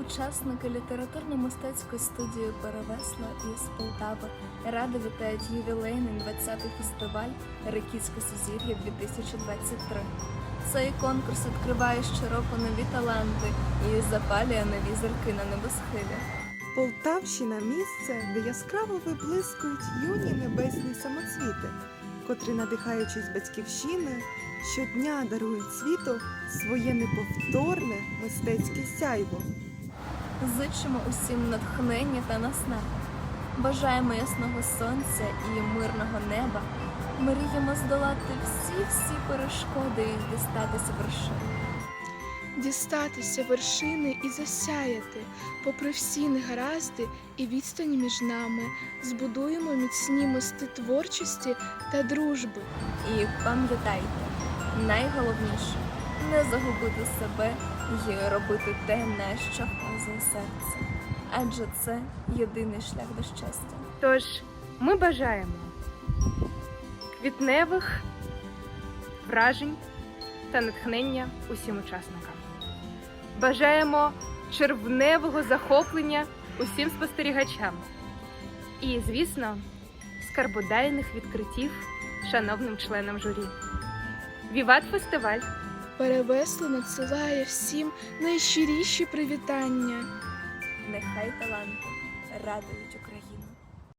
Учасники літературно-мистецької студії Перевесло із Полтави радо вітають ювілейний 20-й фестиваль Рикітське Сузір'я 2023. Цей конкурс відкриває щороку нові таланти і запалює нові зірки на небосхилі. Полтавщина місце, де яскраво виблискують юні небесні самоцвіти, котрі, надихаючись батьківщиною, щодня дарують світу своє неповторне мистецьке сяйво. Зичимо усім натхнення та наснаги. Бажаємо ясного сонця і мирного неба. Мріємо здолати всі-всі перешкоди і дістатися вершин. дістатися вершини і засяяти, попри всі негаразди і відстані між нами, збудуємо міцні мости творчості та дружби. І пам'ятайте, найголовніше не загубити себе і робити те, на що вказує серце. Адже це єдиний шлях до щастя. Тож ми бажаємо квітневих вражень та натхнення усім учасникам. Бажаємо червневого захоплення усім спостерігачам. І, звісно, скарбодайних відкриттів шановним членам журі. Віват фестиваль! Перевесло надсилає всім найщиріші привітання. Нехай таланти радують